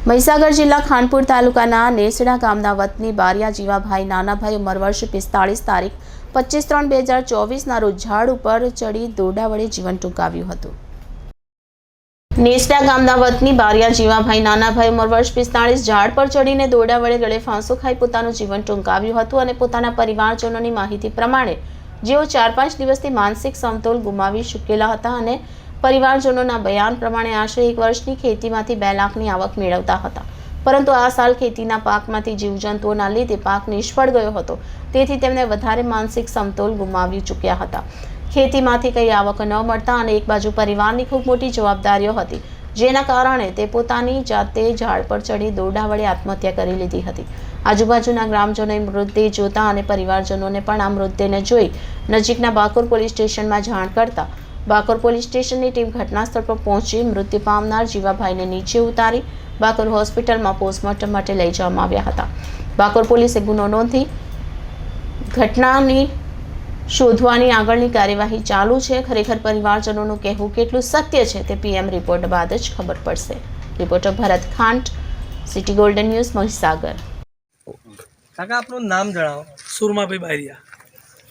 મહીસાગર જિલ્લા ખાનપુર તાલુકાના નેસડા ગામના વતની બારિયા જીવાભાઈ નાનાભાઈ ઉંમર વર્ષ પિસ્તાળીસ તારીખ પચીસ ત્રણ બે હજાર ચોવીસના રોજ ઝાડ ઉપર ચડી દોરડા વડે જીવન ટૂંકાવ્યું હતું. નેસડા ગામના વતની બારિયા જીવાભાઈ નાનાભાઈ ઉંમર વર્ષ પિસ્તાળીસ ઝાડ પર ચડીને દોરડા વડે ગળે ફાંસો ખાઈ પોતાનું જીવન ટૂંકાવ્યું હતું અને પોતાના પરિવારજનોની માહિતી પ્રમાણે જેઓ ચાર પાંચ દિવસથી માનસિક સમતોલ ગુમાવી ચૂકેલા હતા અને પરિવારજનોના બયાન પ્રમાણે આશરે એક વર્ષની ખેતીમાંથી બે લાખની આવક મેળવતા હતા. પરંતુ આ સાલ ખેતીના પાકમાંથી જીવજંતુઓના લીધે પાક નિષ્ફળ ગયો હતો. તેથી તેમને વધારે માનસિક સમતોલ ગુમાવી ચૂક્યા હતા. ખેતીમાંથી કંઈ આવક ન મળતા અને એક બાજુ પરિવારની ખૂબ મોટી જવાબદારીઓ હતી, જેના કારણે તે પોતાની જાતે ઝાડ પર ચડી દોરડા વડે આત્મહત્યા કરી લીધી હતી. આજુબાજુના ગ્રામજનોએ મૃતદેહ જોતા અને પરિવારજનોને પણ આ મૃતદેહને જોઈ નજીકના બાકોર પોલીસ સ્ટેશનમાં જાણ કરતા બાકોર પોલીસ સ્ટેશનની ટીમ ઘટના સ્થળ પર પહોંચી મૃત્યુ પામનાર જીવાભાઈને નીચે ઉતારી બાકોર હોસ્પિટલમાં પોસ્ટમોર્ટમ માટે લઈ જવામાં આવ્યા હતા. બાકોર પોલીસે ગુનો નોંધી ઘટનાની શોધવાની આગળની કાર્યવાહી ચાલુ છે. ખરેખર પરિવારજનોનું કહેવું કેટલું સત્ય છે તે પીએમ રિપોર્ટ બાદ જ ખબર પડશે. Reporter Bharat Khant city golden news Mahisagar. કાકા આપનું નામ જણાવો. સુરમાભાઈ બારિયા.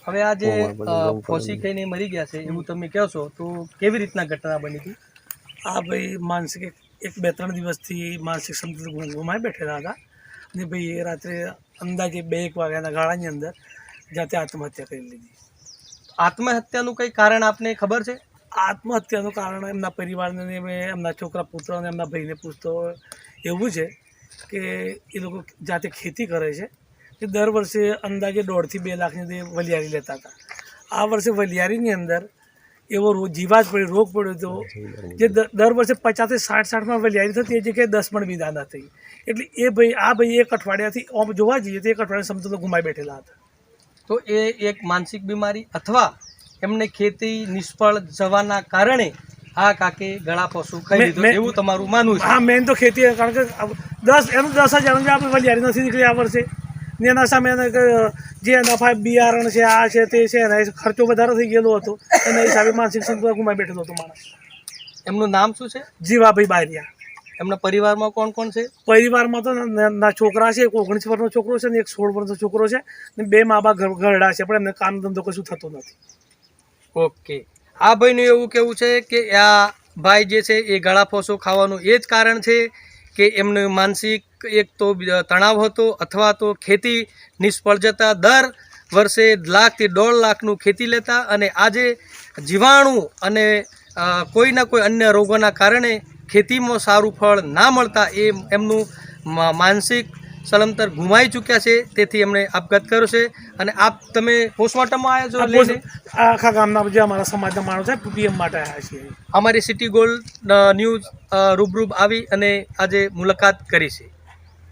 હવે આ જે ફોસી ખાઈને મરી ગયા છે એવું તમે કહો છો તો કેવી રીતના ઘટના બની હતી? આ ભાઈ માનસિક એક- બે ત્રણ દિવસથી માનસિક સંતુલન ગુમ- ગુમાવી બેઠેલા હતા. અને ભાઈ એ રાત્રે અંદાજે બે એક વાગ્યાના ગાળાની અંદર જાતે આત્મહત્યા કરી લીધી. આત્મહત્યાનું કંઈ કારણ આપને ખબર છે? આત્મહત્યાનું કારણ એમના પરિવારને મેં એમના છોકરા પુત્રને એમના ભાઈને પૂછતો એવું છે કે એ લોકો જાતે ખેતી કરે છે. એ દર વર્ષે અંદાજે દોઢથી બે લાખની તે વલિયારી લેતા હતા. આ વર્ષે વલિયારીની અંદર એવો રોગ જીવાત પડ્યો રોગ પડ્યો હતો જે દર વર્ષે પચાસથી સાઠ સાઠમાં વલિયારી થતી એ જગ્યાએ દસ પણ વિધા ના થઈ. એટલે એ ભાઈ આ ભાઈ એક અઠવાડિયાથી આમ જોવા જઈએ તો એક અઠવાડિયા સમજો ગુમાઈ બેઠેલા હતા. તો એ એક માનસિક બીમારી અથવા એમને ખેતી નિષ્ફળ જવાના કારણે આ કાકે ગળા પશુ ખાઈ લીધું એવું તમારું માનવું છે. હા મેન તો ખેતી કારણ કે દસ એનું દસ હજાર આપણે વલિયારી નથી નીકળી આ વર્ષે. ને એના સામે એને જે નફા બિયારણ છે આ છે તે છે એના ખર્ચો વધારે થઈ ગયેલો હતો. એના હિસાબે માનસિક સંતુલન ગુમાઈ બેઠેલો હતો માણસ. એમનું નામ શું છે? જીવાભાઈ બારિયા. એમના પરિવારમાં કોણ કોણ છે? પરિવારમાં તો ના- છોકરા છે એક ઓગણીસ વર્ષનો છોકરો છે ને એક સોળ વર્ષનો છોકરો છે ને બે મા બાપ ઘરડા છે પણ એમને કામ ધંધો કશું થતો નથી. ઓકે. આ ભાઈનું એવું કેવું છે કે આ ભાઈ જે છે એ ગળાફોસો ખાવાનું એ જ કારણ છે કે એમનું માનસિક એક તો તણાવ હતો અથવા તો ખેતી નિષ્ફળ જતા દર વર્ષે લાખથી દોઢ લાખનું ખેતી લેતા અને આજે જીવાણુ અને કોઈના કોઈ અન્ય રોગોના કારણે ખેતીમાં સારું ફળ ના મળતા એ એમનું માનસિક સલંતર ગુમાઈ ચૂક્યા છે તેથી એમણે આપઘાત કર્યો છે. અને આપ તમે પોસ્ટમોર્ટમમાં આવ્યા છો આખા ગામના જે અમારા સમાજના માણસો છે પીએમ માટે આવ્યા છીએ. અમારી સિટી ગોલ્ડ ન્યૂઝ રૂબરૂબ આવી અને આજે મુલાકાત કરી છે.